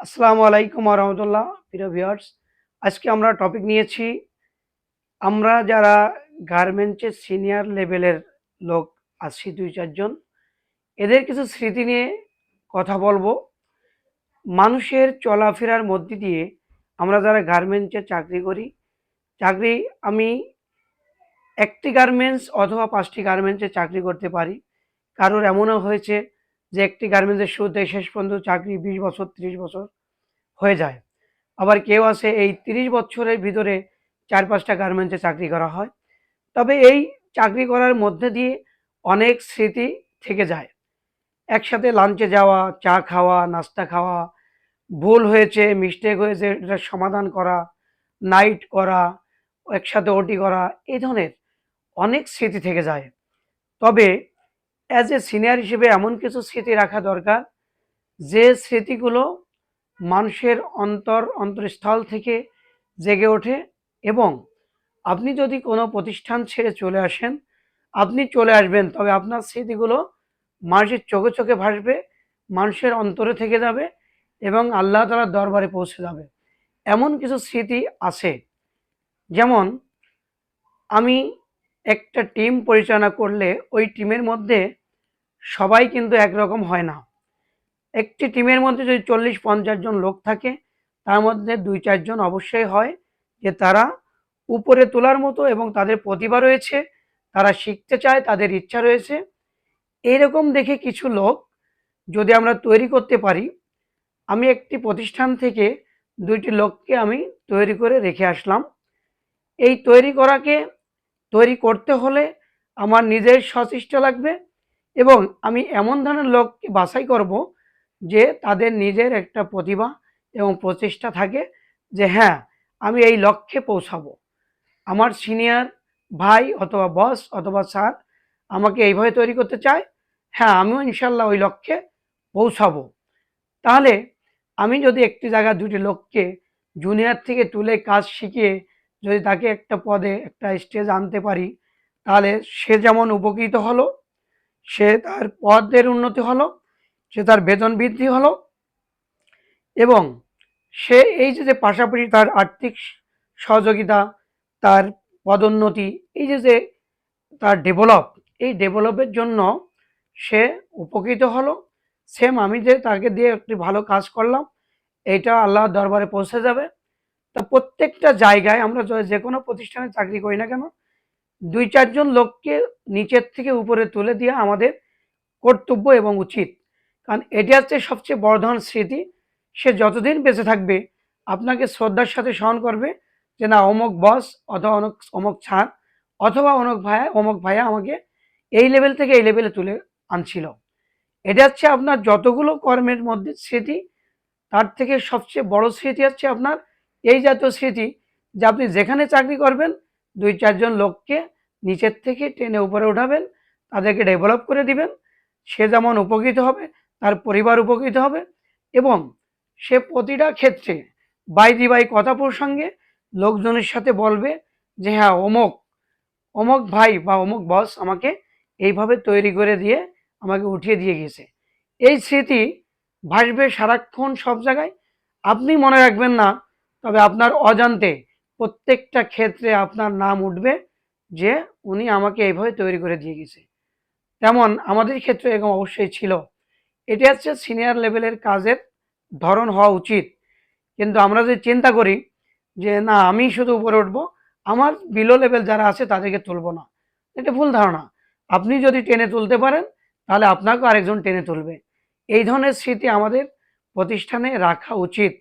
আসসালামু আলাইকুম রহমতুল্লাহ, প্রিয় ভিউয়ার্স আজকে আমরা টপিক নিয়েছি, আমরা যারা গার্মেন্টসের সিনিয়র লেভেলের লোক আছি দুই চারজন এদের কিছু স্মৃতি নিয়ে কথা বলব। মানুষের চলাফেরার মধ্যে দিয়ে আমরা যারা গার্মেন্টসে চাকরি করি, চাকরি আমি একটি গার্মেন্টস অথবা পাঁচটি গার্মেন্টসে চাকরি করতে পারি। কারোর এমনও হয়েছে যে একটি গার্মেন্টসের শুরুতে শেষ পর্যন্ত চাকরি বিশ বছর, ত্রিশ বছর হয়ে যায়। আবার কেউ আছে এই তিরিশ বছরের ভিতরে চার পাঁচটা গার্মেন্টসে চাকরি করা হয়। তবে এই চাকরি করার মধ্যে দিয়ে অনেক স্মৃতি থেকে যায়। একসাথে লাঞ্চে যাওয়া, চা খাওয়া, নাস্তা খাওয়া, ভুল হয়েছে মিস্টেক হয়েছে, এটা সমাধান করা নাইট করা, একসাথে ওটি করা এই ধরনের অনেক স্মৃতি থেকে যায়। তবে অ্যাজ এ সিনিয়র হিসেবে এমন কিছু স্মৃতি রাখা দরকার, যে স্মৃতিগুলো মানুষের অন্তর অন্তরস্থল থেকে জেগে ওঠে এবং আপনি যদি কোনো প্রতিষ্ঠান ছেড়ে চলে আসেন, আপনি চলে আসবেন, তবে আপনার স্মৃতিগুলো মানুষের চোখে চোখে ভাসবে, মানুষের অন্তরে থেকে যাবে এবং আল্লাহ তালার দরবারে পৌঁছে যাবে। এমন কিছু স্মৃতি আছে। যেমন আমি একটা টিম পরিচালনা করলে ওই টিমের মধ্যে সবাই কিন্তু একরকম হয় না। একটি টিমের মধ্যে যদি চল্লিশ পঞ্চাশ জন লোক থাকে, তার মধ্যে দুই চারজন অবশ্যই হয় যে তারা উপরে তোলার মতো এবং তাদের প্রতিভা রয়েছে, তারা শিখতে চায়, তাদের ইচ্ছা রয়েছে। এইরকম দেখে কিছু লোক যদি আমরা তৈরি করতে পারি, আমি একটি প্রতিষ্ঠান থেকে দুইটি লোককে আমি তৈরি করে রেখে আসলাম। এই তৈরি করাকে তৈরি করতে হলে আমার নিজের সচেষ্ট লাগবে এবং আমি এমন ধরনের লোককে বাছাই করব যে তাদের নিজের একটা প্রতিভা এবং প্রচেষ্টা থাকে যে হ্যাঁ আমি এই লক্ষ্যে পৌঁছাবো। আমার সিনিয়র ভাই অথবা বস অথবা স্যার আমাকে এইভাবে তৈরি করতে চায় হ্যাঁ আমিও ইনশাল্লাহ ওই লক্ষ্যে পৌঁছাবো। তাহলে আমি যদি একটি জায়গা দুটি লোককে জুনিয়র থেকে তুলে কাজ শিখিয়ে যদি তাকে একটা পদে, একটা স্টেজ আনতে পারি, তাহলে সে যেমন উপকৃত হলো, সে তার পদের উন্নতি হলো, সে তার বেতন বৃদ্ধি হলো, এবং সে এই যে যে পাশাপাশি তার আর্থিক সহযোগিতা, তার পদোন্নতি, এই যে যে তার ডেভেলপ এই ডেভেলপের জন্য সে উপকৃত হলো। সেম আমি যে তাকে দিয়ে একটি ভালো কাজ করলাম, এইটা আল্লাহর দরবারে পৌঁছে যাবে। তা প্রত্যেকটা জায়গায় আমরা যে কোনো প্রতিষ্ঠানে চাকরি করি না কেন, দুই চারজন লোককে নিচের থেকে উপরে তুলে দেওয়া আমাদের কর্তব্য এবং উচিত। কারণ এটি হচ্ছে সবচেয়ে বড় ধরনের স্মৃতি। সে যতদিন বেঁচে থাকবে, আপনাকে শ্রদ্ধার সাথে স্মরণ করবে যে না অমুক বস অথবা অমুক অমুক ছাড় অথবা অমুক ভাইয়া অমুক ভাইয়া আমাকে এই লেভেল থেকে এই লেভেলে তুলে আনছিল। এটা হচ্ছে আপনার যতগুলো কর্মের মধ্যে স্মৃতি, তার থেকে সবচেয়ে বড় স্মৃতি হচ্ছে আপনার এই জাতীয় স্মৃতি যে আপনি যেখানে চাকরি করবেন, দুই চারজন লোককে নিচের থেকে টেনে উপরে উঠাবেন তাদেরকে ডেভেলপ করে দিবেন। সে যেমন উপকৃত হবে, তার পরিবার উপকৃত হবে এবং সে প্রতিটা ক্ষেত্রে বাই দি বাই কথা প্রসঙ্গে লোকজনের সাথে বলবে যে হ্যাঁ অমুক অমুক ভাই বা অমুক বস আমাকে এইভাবে তৈরি করে দিয়ে আমাকে উঠিয়ে দিয়ে গেছে। এই স্মৃতি ভাসবে সারাক্ষণ সব জায়গায়। আপনি মনে রাখবেন না তবে আপনার অজান্তে প্রত্যেকটা ক্ষেত্রে আপনার নাম উঠবে যে উনি আমাকে এইভাবে তৈরি করে দিয়ে গেছে। তেমন আমাদের ক্ষেত্রে এরকম অবশ্যই ছিল। এটি হচ্ছে সিনিয়র লেভেলের কাজের ধরন হওয়া উচিত। কিন্তু আমরা যদি চিন্তা করি যে না, আমি শুধু উপরে উঠবো, আমার বিলো লেভেল যারা আছে তাদেরকে তুলবো না। এটা ভুল ধারণা। আপনি যদি টেনে তুলতে পারেন, তাহলে আপনাকেও আরেকজন টেনে তুলবে। এই ধরনের স্মৃতি আমাদের প্রতিষ্ঠানে রাখা উচিত।